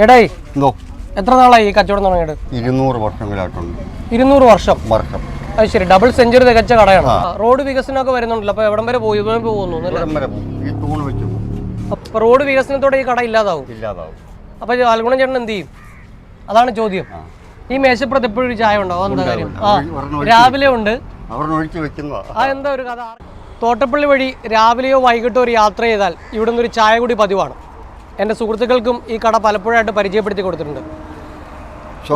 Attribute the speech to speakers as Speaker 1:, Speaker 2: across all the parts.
Speaker 1: ചേട്ടായി
Speaker 2: എന്തോ?
Speaker 1: എത്ര നാളായി ഈ കച്ചവടം തുടങ്ങിയിട്ട്?
Speaker 2: ഇരുന്നൂറ് വർഷങ്ങളായിട്ടുണ്ട്
Speaker 1: ഇരുന്നൂറ് വർഷം?
Speaker 2: വർഷം.
Speaker 1: അത് ശരി ഡബിൾ സെഞ്ചുറി തികച്ച കടയാണ്. റോഡ് വികസനമൊക്കെ വരുന്നുണ്ടല്ലോ അപ്പൊ എവിടം വരെ പോയി? പോകുന്നു അപ്പൊ റോഡ് വികസനത്തോടെ ഈ കട ഇല്ലാതാവും.
Speaker 2: ഇല്ലാതാവും.
Speaker 1: അപ്പൊ ആൽഗുണം ചേട്ടൻ എന്ത് ചെയ്യും? അതാണ് ചോദ്യം. ഈ മേശപ്പുറത്ത് എപ്പോഴും ഒരു ചായ ഉണ്ടാവും എന്താ കാര്യം? ആ രാവിലെ ഉണ്ട്. ആ എന്താ ഒരു കഥ? തോട്ടപ്പള്ളി വഴി രാവിലെയോ വൈകിട്ടോ ഒരു യാത്ര ചെയ്താൽ ഇവിടെ നിന്ന് ഒരു ചായ കൂടി പതിവാണ്. എന്റെ സുഹൃത്തുക്കൾക്കും ഈ കട പലപ്പോഴായിട്ട് പരിചയപ്പെടുത്തി കൊടുത്തിട്ടുണ്ട്.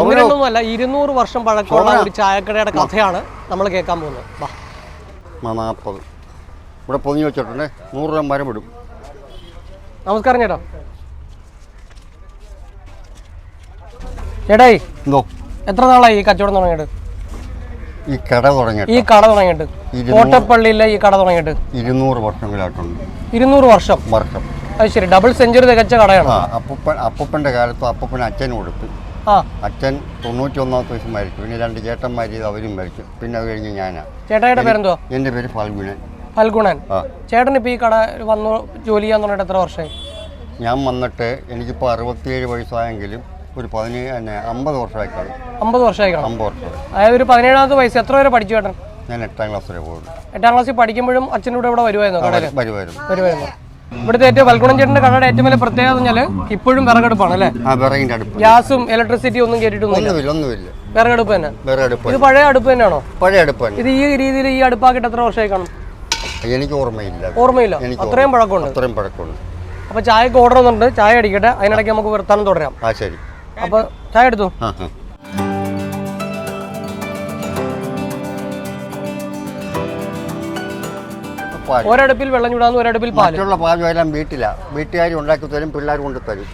Speaker 1: ഒന്നിനൊന്നുമല്ല ഇരുന്നൂറ് വർഷം പഴക്കമുള്ള ഒരു ചായക്കടയുടെ കഥയാണ് നമ്മൾ കേൾക്കാൻ പോകുന്നത്. വാ.
Speaker 2: നാൽപ്പത് ഇവിടെ പൊതിഞ്ഞ് വെച്ചിട്ടുണ്ട്. നൂറ് രൂപ മരം ഇടും.
Speaker 1: നമസ്കാരം ചേട്ടാ. ചേട്ടായി
Speaker 2: എന്തോ?
Speaker 1: എത്ര നാളായി ഈ കച്ചവടം തുടങ്ങിയിട്ട്?
Speaker 2: ഈ കട തുടങ്ങിയിട്ട്.
Speaker 1: ഈ കട തുടങ്ങിയിട്ട്. കോട്ടപ്പള്ളിയിലെ ഈ കട തുടങ്ങിയിട്ട്.
Speaker 2: ഇരുന്നൂറ് വർഷങ്ങളായിട്ടുണ്ട്.
Speaker 1: ഇരുന്നൂറ് വർഷം.
Speaker 2: വർഷം.
Speaker 1: അത് ശരി. ഡബിൾ സെഞ്ചുറി തികച്ച കടയാണ്.
Speaker 2: ആ അപ്പൂപ്പൻ അപ്പൂപ്പന്റെ കാലത്ത് അപ്പൂപ്പൻ അച്ഛൻ കൊടുത്തു
Speaker 1: ആ.
Speaker 2: അച്ഛൻ തൊണ്ണൂറ്റി ഒന്നാമത്തെ വയസ്സ് മരിച്ചു. പിന്നെ രണ്ട് ചേട്ടന്മാർ ചെയ്ത് അവരും മരിച്ചു. പിന്നെ അത് കഴിഞ്ഞ് ഞാനാ.
Speaker 1: ചേട്ടായിയുടെ പേരെന്തോ
Speaker 2: എന്റെ പേര് ഫൽഗുണൻ
Speaker 1: ഫൽഗുണൻ
Speaker 2: ആ.
Speaker 1: ചേട്ടൻ ഇപ്പൊ ഈ കട വന്നു ജോലി ചെയ്യാൻ തുടങ്ങിയിട്ട് എത്ര വർഷമായി?
Speaker 2: ഞാൻ വന്നിട്ട് എനിക്കിപ്പോൾ അറുപത്തിയേഴ് വയസ്സായെങ്കിലും ഒരു പതിനേഴ് തന്നെ അമ്പത് വർഷമായി കാണും
Speaker 1: അമ്പത് വർഷമായി കാണും
Speaker 2: അമ്പത് വർഷം.
Speaker 1: അതായത് ഒരു പതിനേഴാമത്തെ വയസ്സ് എത്ര വരെ പഠിച്ചു ചേട്ടൻ?
Speaker 2: ഞാൻ എട്ടാം ക്ലാസ് വരെ പോകുന്നു
Speaker 1: എട്ടാം ക്ലാസ്സിൽ പഠിക്കുമ്പോഴും അച്ഛന്റെ കൂടെ ഇവിടെ വരുമായിരുന്നു കടയിൽ
Speaker 2: വരുമായിരുന്നു
Speaker 1: വരുമായിരുന്നു ഇവിടുത്തെ ഏറ്റവും ഫൽഗുണൻ ചേട്ടന്റെ കടയുടെ ഏറ്റവും വലിയ പ്രത്യേകത എന്ന് പറഞ്ഞാൽ ഇപ്പോഴും വിറകടുപ്പാണ് അല്ലേ?
Speaker 2: അടുപ്പ്.
Speaker 1: ഗ്യാസും ഇലക്ട്രിസിറ്റി ഒന്നും കേട്ടിട്ടൊന്നുമില്ല
Speaker 2: ഒന്നുമില്ല ഒന്നുമില്ല.
Speaker 1: വിറകടുപ്പ് തന്നെ.
Speaker 2: വിറകടുപ്പ്
Speaker 1: ഇത് പഴയ അടുപ്പ് തന്നെയാണോ?
Speaker 2: പഴയ അടുപ്പ് തന്നെ.
Speaker 1: ഇത് ഈ രീതിയിൽ ഈ അടുപ്പാക്കിയിട്ട് എത്ര വർഷമായി കാണും?
Speaker 2: എനിക്ക് ഓർമ്മയില്ല.
Speaker 1: ഓർമ്മയില്ല? അത്രയും പഴക്കമുണ്ട്.
Speaker 2: അത്രയും പഴക്കമുണ്ട്.
Speaker 1: അപ്പൊ ചായക്ക് ഓർഡർ ഒന്നുണ്ട് ചായ അടിക്കട്ടെ. അതിനിടയ്ക്ക് നമുക്ക് വർത്താനം തുടരാം.
Speaker 2: ആ ശരി.
Speaker 1: അപ്പൊ ചായ എടുത്തു? ഒരടുപ്പിൽ വെള്ളം ചൂടാന്ന് ഒരടുപ്പിൽ പാൽ.
Speaker 2: മറ്റുള്ള പാലും എല്ലാം വീട്ടിലാ. വീട്ടുകാർ ഉണ്ടാക്കി തരും പിള്ളേർ കൊണ്ട് തരും.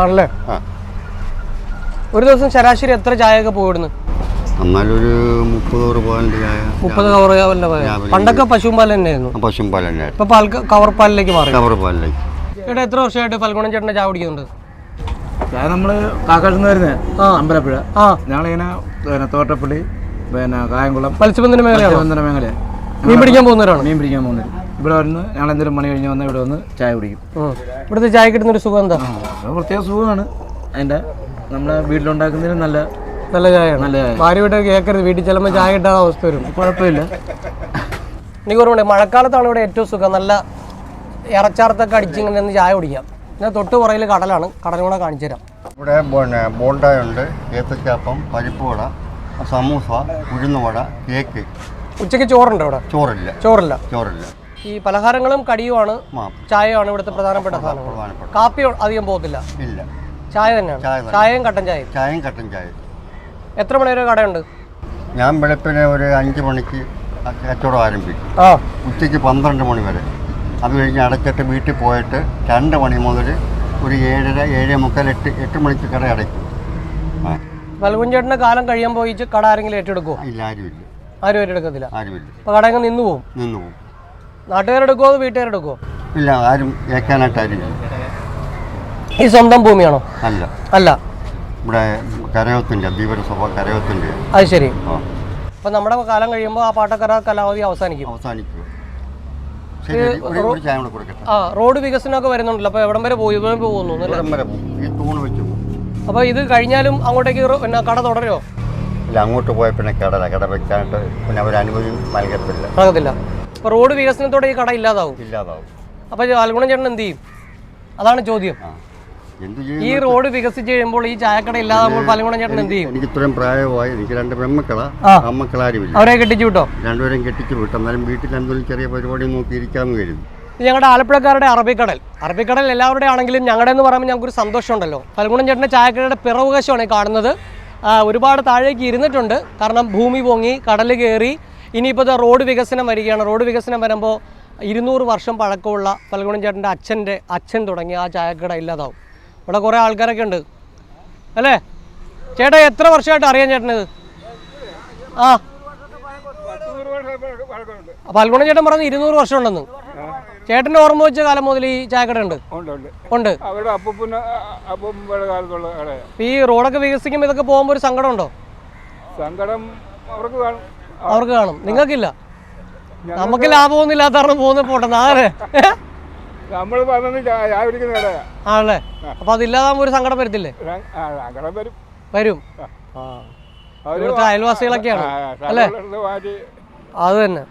Speaker 1: ആണല്ലേ?
Speaker 2: ആ.
Speaker 1: ഒരു ദിവസം ശരാശരി എത്ര ചായയൊക്കെ പോയിടുന്നു?
Speaker 2: എന്നാലൊരു മുപ്പത് പോയിന്റ് ചായ.
Speaker 1: മുപ്പത് കവർ കവറിന്റെ
Speaker 2: പാൽ.
Speaker 1: പണ്ടൊക്കെ പശുപാൽ തന്നെയായിരുന്നു.
Speaker 2: ആ പശും പാലന്നെ
Speaker 1: ഇപ്പൊ പാൽ കവർ പാലിലേക്ക് മാറി.
Speaker 2: കവർ പാലിലേക്ക്.
Speaker 1: ഇവിടെ എത്ര വർഷമായിട്ട് ഫൽഗുണൻ ചേട്ടന്റെ ചായ കുടിക്കുന്നുണ്ട്?
Speaker 3: ഞാൻ നമ്മൾ കാക്കാട്ടിൽ നിന്ന് വരുന്നത്
Speaker 1: ആ.
Speaker 3: അമ്പലപ്പുഴ.
Speaker 1: ആ.
Speaker 3: ഞങ്ങളിങ്ങനെ തോട്ടപ്പള്ളി പിന്നെ കായംകുളം.
Speaker 1: മത്സ്യബന്ധന മേഖലയാണോ?
Speaker 3: മേഖല
Speaker 1: മീൻ പിടിക്കാൻ പോകുന്നവരാണ്?
Speaker 3: മീൻ പിടിക്കാൻ പോകുന്നത് ഇവിടെ വരുന്നു. ഞങ്ങൾ എന്തെങ്കിലും മണി കഴിഞ്ഞ് വന്നാൽ ഇവിടെ വന്ന് ചായ കുടിക്കും.
Speaker 1: ഇവിടുത്തെ ചായ കിട്ടുന്ന ഒരു സുഖം എന്താ?
Speaker 3: അത് പ്രത്യേക സുഖമാണ്. അതിന്റെ നമ്മളെ വീട്ടിലുണ്ടാക്കുന്നതിന് നല്ല
Speaker 1: നല്ല ചായയാണ്.
Speaker 3: നല്ല ചായ.
Speaker 1: ഭാര്യ വീട്ടിൽ കേൾക്കരുത് വീട്ടിൽ ചെല്ലുമ്പോൾ ചായ കിട്ടാത്ത അവസ്ഥ വരും.
Speaker 3: കുഴപ്പമില്ല.
Speaker 1: എനിക്ക് ഓർമ്മ മഴക്കാലത്താണ് ഇവിടെ ഏറ്റവും സുഖം. നല്ല ഇറച്ചാർത്തൊക്കെ അടിച്ചിങ്ങനെ നിന്ന് ചായ കുടിക്കാം. ഞാൻ തൊട്ട് പുറയിൽ കടലാണ്. കടലും കൂടെ കാണിച്ചു തരാം
Speaker 2: ഇവിടെ പിന്നെ ബോണ്ടായുണ്ട് ഏത്തച്ചാപ്പം പരിപ്പുവട സമൂസ ഉഴുന്നുവട കേക്ക്.
Speaker 1: ഉച്ചയ്ക്ക് ചോറുണ്ടോ ഇവിടെ
Speaker 2: ചോറില്ല.
Speaker 1: ചോറില്ല.
Speaker 2: ചോറില്ല.
Speaker 1: ഈ പലഹാരങ്ങളും കടിയുമാണ് ചായയാണ് ഇവിടുത്തെ പ്രധാനപ്പെട്ട സാധനങ്ങൾ.
Speaker 2: പ്രധാനപ്പെട്ട.
Speaker 1: കാപ്പി അധികം പോകത്തില്ല?
Speaker 2: ഇല്ല.
Speaker 1: ചായ തന്നെയാണ്?
Speaker 2: തന്നെ.
Speaker 1: ചായയും കട്ടൻ ചായ
Speaker 2: ചായയും കട്ടൻ ചായ
Speaker 1: എത്ര മണി വരെ കടയുണ്ട്?
Speaker 2: ഞാൻ വെളുപ്പിനെ ഒരു അഞ്ച് മണിക്ക് കച്ചവടം ആരംഭിക്കും.
Speaker 1: ആ.
Speaker 2: ഉച്ചയ്ക്ക് പന്ത്രണ്ട് മണി വരെ. അത് കഴിഞ്ഞ് അടച്ചിട്ട് വീട്ടിൽ പോയിട്ട് രണ്ട് മണി മുതൽ ഒരു ഏഴര ഏഴേ മുക്കാൽ എട്ട് എട്ട് മണിക്ക് കട അടയ്ക്കും.
Speaker 1: വൽകുഞ്ചേട്ടന്റെ കാലം കഴിയുമ്പോൾ ഈ കട ആരെങ്കിലും ഏറ്റെടുക്കുമോ
Speaker 2: ഇല്ല ആരുമില്ല.
Speaker 1: ആരും ഏറ്റെടുക്കത്തില്ല?
Speaker 2: ആരുമില്ല.
Speaker 1: അപ്പോൾ കട അങ്ങ് നിന്ന് പോകും
Speaker 2: നിന്നു പോകും
Speaker 1: നാട്ടുകാരെടുക്കുമോ അതോ വീട്ടുകാരെടുക്കുമോ
Speaker 2: ഇല്ല ആരും ഏക്കാനായിട്ട് ആരുമില്ല.
Speaker 1: ഈ സ്വന്തം ഭൂമിയാണോ?
Speaker 2: അല്ല.
Speaker 1: അല്ല.
Speaker 2: ഇവിടെ കരയോത്തിന്റെ ധീവരസഭ കരയോത്തിന്റെ
Speaker 1: അത് ശരി. അപ്പൊ നമ്മുടെ കാലം കഴിയുമ്പോൾ ആ പാട്ടക്കര കലാവധി അവസാനിക്കും.
Speaker 2: അവസാനിക്കും.
Speaker 1: ആ റോഡ് വികസനമൊക്കെ വരുന്നുണ്ടല്ലോ. അപ്പോൾ എവിടം വരെ പോയി? പോകുന്നു
Speaker 2: ഈ തൂണ് വെച്ച്.
Speaker 1: അപ്പോൾ ഇത് കഴിഞ്ഞാലും അങ്ങോട്ടേക്ക് പിന്നെ കട തുടരുമോ
Speaker 2: ഇല്ല അങ്ങോട്ട് പോയ പിന്നെ കടല. കട വെക്കാനായിട്ട് പിന്നെ അവർ അനുമതി നൽകത്തില്ല.
Speaker 1: നൽകത്തില്ല. അപ്പോൾ റോഡ് വികസനത്തോടെ ഈ കട ഇല്ലാതാവും.
Speaker 2: ഇല്ലാതാവും.
Speaker 1: അപ്പോൾ ആൽഗുണം ചേട്ടൻ എന്ത് ചെയ്യും? അതാണ് ചോദ്യം. ഈ റോഡ് വികസിച്ച് കഴിയുമ്പോൾ ഈ ചായക്കട ഇല്ലാതാകുമ്പോൾ പാലഗുണം ചേട്ടൻ എന്ത് ചെയ്യും?
Speaker 2: എനിക്ക് ഇത്രയും പ്രായമായി. എനിക്ക് രണ്ട് പെമ്മക്കളാ. അമ്മക്കളാരുമില്ല
Speaker 1: അവരെ കെട്ടിച്ചു വിട്ടോ?
Speaker 2: രണ്ടുപേരും കെട്ടിച്ചു വിട്ടു. എന്നാലും വീട്ടിൽ എന്തെങ്കിലും ചെറിയ പരിപാടി നോക്കിയിരിക്കാമെന്ന് കരുതി.
Speaker 1: ഞങ്ങളുടെ ആലപ്പുഴക്കാരുടെ അറബിക്കടൽ. അറബിക്കടൽ എല്ലാവരുടെ ആണെങ്കിലും ഞങ്ങളുടെ എന്ന് പറയുമ്പോൾ ഞങ്ങൾക്കൊരു സന്തോഷമുണ്ടല്ലോ. ഫൽഗുണൻ ചേട്ടന്റെ ചായക്കടയുടെ പിറവകാശമാണ് കാണുന്നത്. ഒരുപാട് താഴേക്ക് ഇരുന്നിട്ടുണ്ട്. കാരണം ഭൂമി പൊങ്ങി കടൽ കയറി ഇനിയിപ്പോൾ റോഡ് വികസനം വരികയാണ്. റോഡ് വികസനം വരുമ്പോൾ ഇരുന്നൂറ് വർഷം പഴക്കമുള്ള ഫൽഗുണൻ ചേട്ടന്റെ അച്ഛന്റെ അച്ഛൻ തുടങ്ങി ആ ചായക്കട ഇല്ലാതാവും. ഇവിടെ കുറേ ആൾക്കാരൊക്കെ ഉണ്ട്. അല്ലേ? ചേട്ടാ എത്ര വർഷമായിട്ട് അറിയാം ചേട്ടനത് ആ. ഫൽഗുണം ചേട്ടൻ പറഞ്ഞ് ഇരുന്നൂറ് വർഷം ഉണ്ടെന്ന് ചേട്ടന്റെ ഓർമ്മ വെച്ച കാലം മുതൽ ഈ ചായക്കട ഉണ്ട്?
Speaker 4: ഉണ്ട് അവരുടെ അപ്പൂപ്പന് അപ്പൂപ്പയുടെ കാലത്തുള്ള കടയാണ്.
Speaker 1: ഈ റോഡൊക്കെ വികസിക്കുമ്പോൾ ഇതൊക്കെ പോകുമ്പോൾ ഒരു സങ്കടം ഉണ്ടോ?
Speaker 4: സങ്കടം അവർക്ക് കാണും.
Speaker 1: അവർക്ക് കാണും. നിങ്ങൾക്കില്ല? നമുക്ക് ലാഭമൊന്നും ഇല്ലാത്ത കാരണം പോകുന്ന പോട്ടെ നാളെ.
Speaker 4: നമ്മൾ
Speaker 1: ആണല്ലേ? അപ്പോൾ അതില്ലാതാകുമ്പോ ഒരു സങ്കടം വരത്തില്ലേ?
Speaker 4: വരും.
Speaker 1: അയൽവാസികളൊക്കെയാണ്. അല്ലേ? അത് തന്നെ.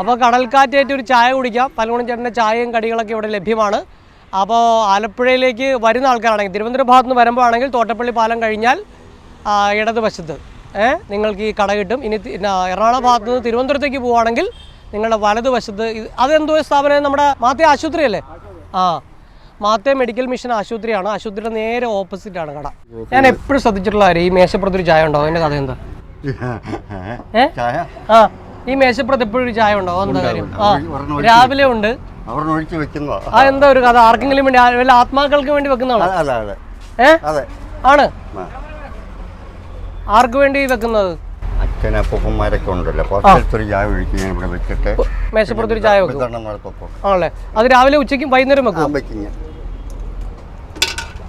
Speaker 1: അപ്പോൾ കടൽക്കാറ്റേറ്റ് ഒരു ചായ കുടിക്കാം. പലകുളം ചേട്ടന്റെ ചായയും കടികളൊക്കെ ഇവിടെ ലഭ്യമാണ്. അപ്പോൾ ആലപ്പുഴയിലേക്ക് വരുന്ന ആൾക്കാരാണെങ്കിൽ തിരുവനന്തപുരം ഭാഗത്ത് നിന്ന് വരുമ്പോൾ ആണെങ്കിൽ തോട്ടപ്പള്ളി പാലം കഴിഞ്ഞാൽ ഇടത് ഇടതുവശത്ത് നിങ്ങൾക്ക് ഈ കട കിട്ടും. ഇനി എറണാകുളം ഭാഗത്ത് നിന്ന് തിരുവനന്തപുരത്തേക്ക് പോവുകയാണെങ്കിൽ നിങ്ങളുടെ വലതുവശത്ത് അതെന്തോ സ്ഥാപനം നമ്മുടെ മാത്തേ ആശുപത്രി അല്ലേ? ആ മാത്തേ മെഡിക്കൽ മിഷൻ ആശുപത്രിയാണ്. ആശുപത്രിയുടെ നേരെ ഓപ്പോസിറ്റ് ആണ് കട. ഞാൻ എപ്പോഴും ശ്രദ്ധിച്ചിട്ടുള്ള കാര്യം ഈ മേശപ്പുറത്തൊരു ചായ ഉണ്ടോ? അതിന്റെ കഥ എന്താ? ഏ? ആ. ഈ മേശപ്പുറത്ത് എപ്പോഴും ഒരു ചായ ഉണ്ടോ? എന്താ കാര്യം? ആ രാവിലെ ഉണ്ട്.
Speaker 2: ഒഴിച്ച് വെക്കുന്നതാ
Speaker 1: ആ എന്താ ഒരു കഥ? ആർക്കെങ്കിലും വേണ്ടി ആ- വല്ല ആത്മാക്കൾക്ക് വേണ്ടി വെക്കുന്നതാണോ?
Speaker 2: അതെ അതെ
Speaker 1: ഏ?
Speaker 2: അതെ.
Speaker 1: ആണ്.
Speaker 2: ആ.
Speaker 1: ആർക്ക് വേണ്ടി വെക്കുന്നത്?
Speaker 2: അച്ഛനപ്പൂപ്പന്മാരൊക്കെ ഉണ്ടല്ലോ. പുറത്തൊരു ചായ ഒഴിച്ച് ഞാൻ ഇവിടെ വെച്ചിട്ട്
Speaker 1: മേശപ്പുറത്തൊരു ചായ വെക്കും. ആണല്ലേ? അത് രാവിലെ ഉച്ചയ്ക്കും വൈകുന്നേരം വെക്കും
Speaker 2: വെക്കിങ്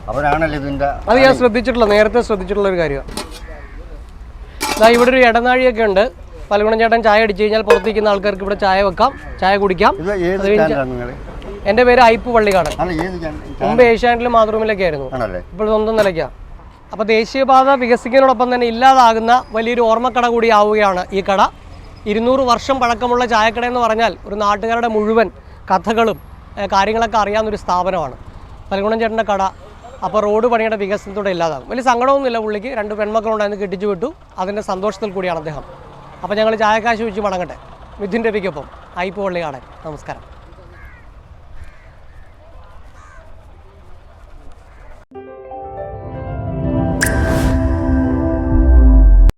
Speaker 2: അവരാണല്ലോ ഇതിന്റെ
Speaker 1: അത് ഞാൻ ശ്രദ്ധിച്ചിട്ടുള്ള നേരത്തെ ശ്രദ്ധിച്ചിട്ടുള്ള ഒരു കാര്യമാണ് ഇവിടെ ഒരു ഇടനാഴിയൊക്കെ ഉണ്ട്. പലകുണം ചേട്ടൻ ചായ അടിച്ചു കഴിഞ്ഞാൽ പുറത്തേക്കുന്ന ആൾക്കാർക്ക് ഇവിടെ ചായ വെക്കാം ചായ കുടിക്കാം. എന്റെ പേര് ഐപ്പ്
Speaker 2: ചാനൽ
Speaker 1: മുമ്പ് ഏഷ്യാനെറ്റിലും മാതൃഭൂമിയിലൊക്കെ ആയിരുന്നു. ഇപ്പോൾ സ്വന്തം നിലയ്ക്കാണ് അപ്പോൾ ദേശീയപാത വികസിക്കുന്നതിനോടൊപ്പം തന്നെ ഇല്ലാതാകുന്ന വലിയൊരു ഓർമ്മക്കട കൂടിയാവുകയാണ് ഈ കട. ഇരുന്നൂറ് വർഷം പഴക്കമുള്ള ചായക്കട എന്ന് പറഞ്ഞാൽ ഒരു നാട്ടുകാരുടെ മുഴുവൻ കഥകളും കാര്യങ്ങളൊക്കെ അറിയാവുന്ന ഒരു സ്ഥാപനമാണ് പലകുണം ചേട്ടന്റെ കട. അപ്പോൾ റോഡ് പണിയുടെ വികസനത്തോടെ ഇല്ലാതാകും. വലിയ സങ്കടമൊന്നുമില്ല പുള്ളിക്ക്. രണ്ട് പെൺമക്കളുണ്ടായിരുന്നു കെട്ടിച്ചു വിട്ടു. അതിന്റെ സന്തോഷത്തിൽ കൂടിയാണ് അദ്ദേഹം. അപ്പോൾ ഞങ്ങൾ ചായക്കാശ് വെച്ച് മടങ്ങട്ടെ മിഥുൻ രവിക്കൊപ്പം. ഐപ്പ് പള്ളി കാണാൻ നമസ്കാരം.